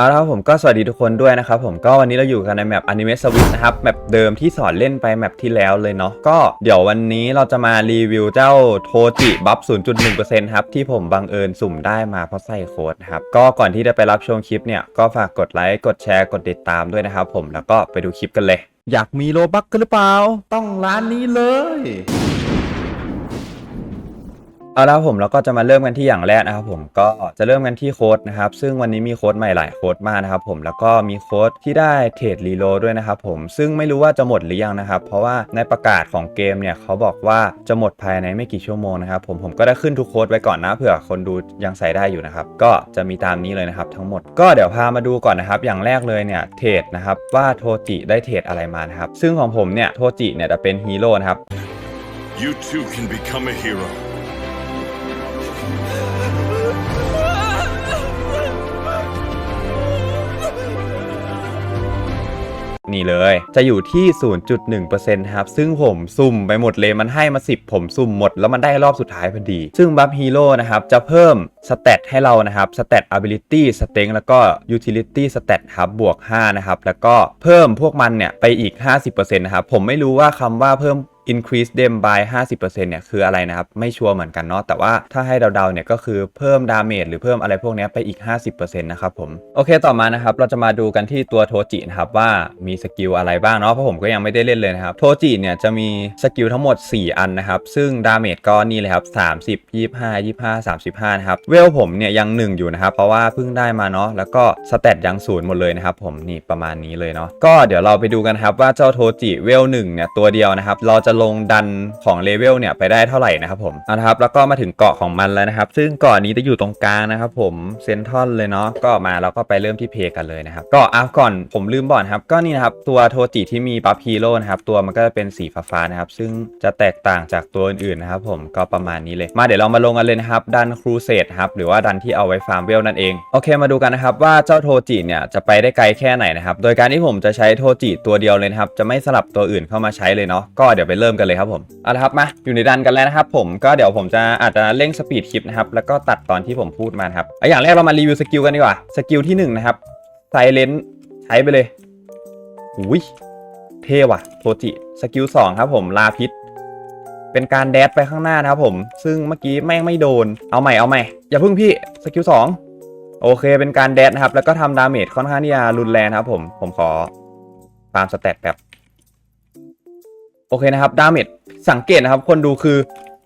เอาละครับผมก็สวัสดีทุกคนด้วยนะครับผมก็วันนี้เราอยู่กันในแมป Anime Switch นะครับแมปเดิมที่สอนเล่นไปแมปที่แล้วเลยเนาะก็เดี๋ยววันนี้เราจะมารีวิวเจ้าโทจิบัฟ 0.1%ครับที่ผมบังเอิญสุ่มได้มาเพราะใส่โค้ดนะครับก็ก่อนที่จะไปรับชมคลิปเนี่ยก็ฝากกดไลค์กดแชร์กดติดตามด้วยนะครับผมแล้วก็ไปดูคลิปกันเลย อยากมีโลบักกันหรือเปล่า ต้องร้านนี้เลย เอาละครับผมเราก็จะมาเริ่มกันที่อย่างแรกนะครับผมก็จะเริ่มกันที่โค้ดนะครับซึ่งวันนี้มีโค้ดใหม่หลายโค้ดมากนะครับผมแล้วก็มีโค้ดที่ได้เทรดรีโลด้วยนะครับผมซึ่งไม่รู้ว่าจะหมดหรือยังนะครับ เพราะว่าในประกาศของเกมเนี่ยเขาบอกว่าจะหมดภายในไม่กี่ชั่วโมงนะครับผมผมก็ได้ขึ้นทุกโค้ดไว้ก่อนนะเผื่อคนดูยังใส่ได้อยู่นะครับก็จะมีตามนี้เลยนะครับทั้งหมดก็เดี๋ยวพามาดูก่อนนะครับอย่างแรกเลยเนี่ยเทรดนะครับว่าโทจิได้เทรดอะไรมานะครับซึ่งของผมเนี่ยโทจิเนี่ยจะเป็นฮีโร่นะครับ You too can become a hero. นี่เลย จะอยู่ที่ 0.1%ครับ ซึ่งผมสุ่มไปหมดเลยมันให้มา 10 ผมสุ่มหมด แล้วมันได้รอบสุดท้ายพอดี ซึ่งบัฟฮีโร่นะครับจะเพิ่มสเตตให้เรานะครับสเตตอาบิลิตี้สเต็งแล้วก็ยูทิลิตี้สเตตครับบวก 5 นะครับ แล้วก็เพิ่มพวกมันเนี่ยไปอีก 50%นะครับผมไม่รู้ว่าคำว่าเพิ่ม increase them by 50%เนี่ยคืออะไรนะครับ ไม่ชัวร์เหมือนกันเนาะแต่ว่าถ้าให้เดาๆเนี่ยก็คือเพิ่มดาเมจหรือเพิ่มอะไรพวกนี้ไปอีก 50%นะครับผมโอเคต่อมานะครับเราจะมาดูกันที่ตัวโทจินะครับว่ามีสกิลอะไรบ้างเนาะเพราะผมก็ยังไม่ได้เล่นเลยนะครับโทจิเนี่ยจะมีสกิลทั้งหมด 4 อันนะครับซึ่งดาเมจก็นี่เลยครับ30 25 25 35นะครับเวลผมเนี่ยยัง 1 อยู่นะครับเพราะว่าเพิ่งได้มาเนาะแล้วก็สเตตยังศูนย์หมดเลยนะครับผมนี่ประมาณนี้เลยเนาะก็เดี๋ยวเราไปดูกันครับว่าเจ้าโทจิเวล1เนี่ยตัวเดียวนะครับเราจะลงดันของเลเวลเนี่ยไปได้เท่าไหร่นะครับผมเอาละครับแล้วก็มาถึงเกาะของมันแล้วนะครับ ซึ่งเกาะนี้จะอยู่ตรงกลางนะครับผมเซนทรัลเลยเนาะก็มาเราก็ไปเริ่มที่เพย์กันเลยนะครับก็อะก่อนผมลืมบอกครับก็นี่นะครับตัวโทจิที่มีบัฟฮีโร่นะครับตัวมันก็จะเป็นสีฟ้าๆนะครับซึ่งจะแตกต่างจากตัวอื่นๆนะครับผมก็ประมาณนี้เลย มาเดี๋ยวเรามาลงกันเลยนะครับดันครูเซดครับหรือว่าดันที่เอาไว้ฟาร์มเวลนั่นเองโอเคมาดูกันนะครับว่าเจ้าโทจิเนี่ยจะไปได้ไกลแค่ไหนนะครับโดยการที่ผมจะใช้โทจิตัวเดียวเลยนะครับจะไม่สลับตัวอื่นเข้ามาใช้เลยเนาะก็เดี๋ยวไปเริ่มกันเลยครับผมเอาละครับมาอยู่ในดันกันแล้วนะครับผมก็เดี๋ยวผมจะอาจจะเร่งสปีดคลิปนะครับแล้วก็ตัดตอนที่ผมพูดมาครับเออย่างแรกเรามารีวิวสกิลกันดีกว่าสกิลที่หนึ่งนะครับไซเลนใช้ไปเลยอุ้ยเท่ว่ะโทจิสกิลสองครับผมลาพิษเป็นการแดดไปข้างหน้านะครับผม ซึ่งเมื่อกี้แม่งไม่โดน เอาใหม่เอาใหม่ อย่าพึ่งพี่ สกิลสองโอเค เป็นการแดดนะครับ แล้วก็ทำดาเมจค่อนข้างที่จะรุนแรงนครับผม ผมขอฟาร์มสแตทแบบ โอเคนะครับดาเมจสังเกตนะครับคนดูคือ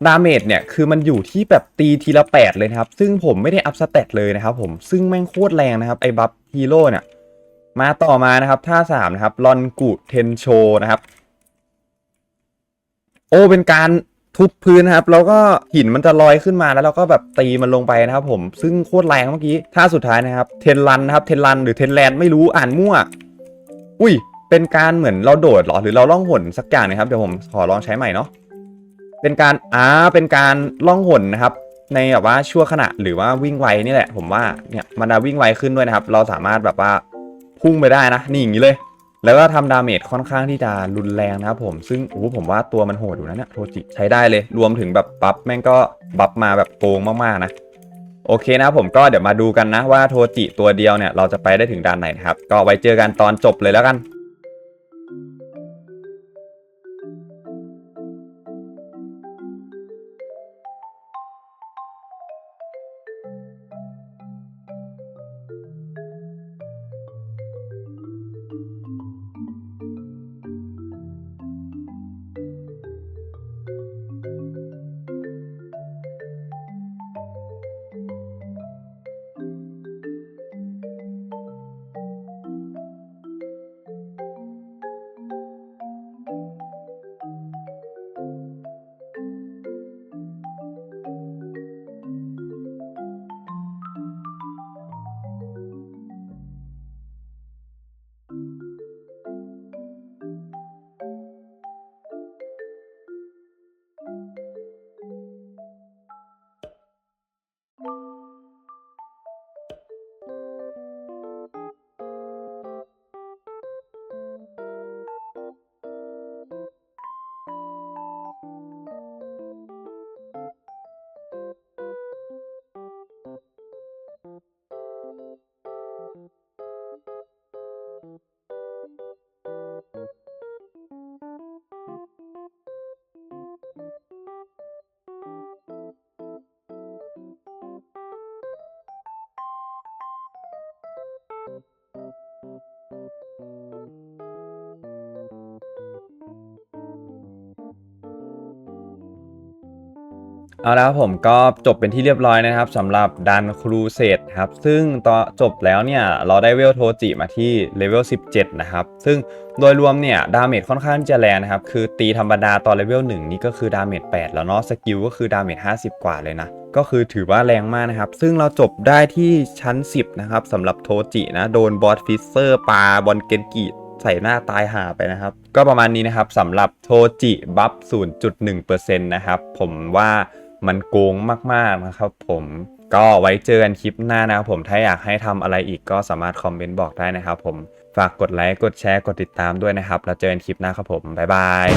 ดาเมจเนี่ยคือมันอยู่ที่แบบตีทีละแปดเลยนะครับ ซึ่งผมไม่ได้อัพสเตตเลยนะครับผมซึ่งแม่งโคตรแรงนะครับ ไอ้บัฟฮีโร่เนี่ยมาต่อมานะครับท่าสามนะครับลอนกุเทนโชนะครับ โอ้เป็นการทุบพื้นนะครับ แล้วก็หินมันจะลอยขึ้นมาแล้วเราก็แบบตีมันลงไปนะครับผมซึ่งโคตรแรงเมื่อกี้ท่าสุดท้ายนะครับเทนรันนะครับเทนรันหรือเทนแลนไม่รู้อ่านมั่ว อุ้ย เป็นการเหมือนเราโดดหรอหรือเราล่องหนสักอย่างนะครับเดี๋ยวผมขอลองใช้ใหม่เนาะเป็นการอ่าเป็นการล่องหนนะครับ ในแบบว่าชั่วขณะหรือว่าวิ่งไวนี่แหละ ผมว่าเนี่ยมันจะวิ่งไวขึ้นด้วยนะครับ เราสามารถแบบว่าพุ่งไปได้นะ นี่อย่างนี้เลย แล้วก็ทำดาเมจค่อนข้างที่จะรุนแรงนะครับผมซึ่งโอ้ผมว่าตัวมันโหดอยู่นะเนี่ยโทจิใช้ได้เลย รวมถึงแบบบัฟแม่งก็บัฟมาแบบโกงมากๆนะโอเคนะผมก็เดี๋ยวมาดูกันนะว่าโทจิตัวเดียวเนี่ยเราจะไปได้ถึงด่านไหนนะครับ ก็ไว้เจอกันตอนจบเลยแล้วกัน เอาละครับผมก็จบเป็นที่เรียบร้อยนะครับสำหรับดันครูเซตครับซึ่งตอนจบแล้วเนี่ยเราได้เวลโทจิมาที่เลเวล 17 นะครับ ซึ่งโดยรวมเนี่ยดาเมจค่อนข้างจะแรงนะครับ คือตีธรรมดาตอนเลเวล 1 นี่ก็คือดาเมจ8 แล้วเนาะสกิลก็คือดาเมจ50 กว่าเลยนะ ก็คือถือว่าแรงมากนะครับ ซึ่งเราจบได้ที่ชั้น 10 นะครับสำหรับโทจินะโดนบอสฟิเซอร์ปาบอลเกนกิใส่หน้าตายหาไปนะครับ ก็ประมาณนี้นะครับสำหรับโทจิบัฟ0.1%นะครับผมว่า มันโกงมากๆนะครับผมก็ไว้เจอกันคลิปหน้านะครับผมถ้าอยากให้ทำอะไรอีกก็สามารถคอมเมนต์บอกได้นะครับผมฝากกดไลค์กดแชร์กดติดตามด้วยนะครับ แล้วเจอกันคลิปหน้าครับผมบ๊ายบาย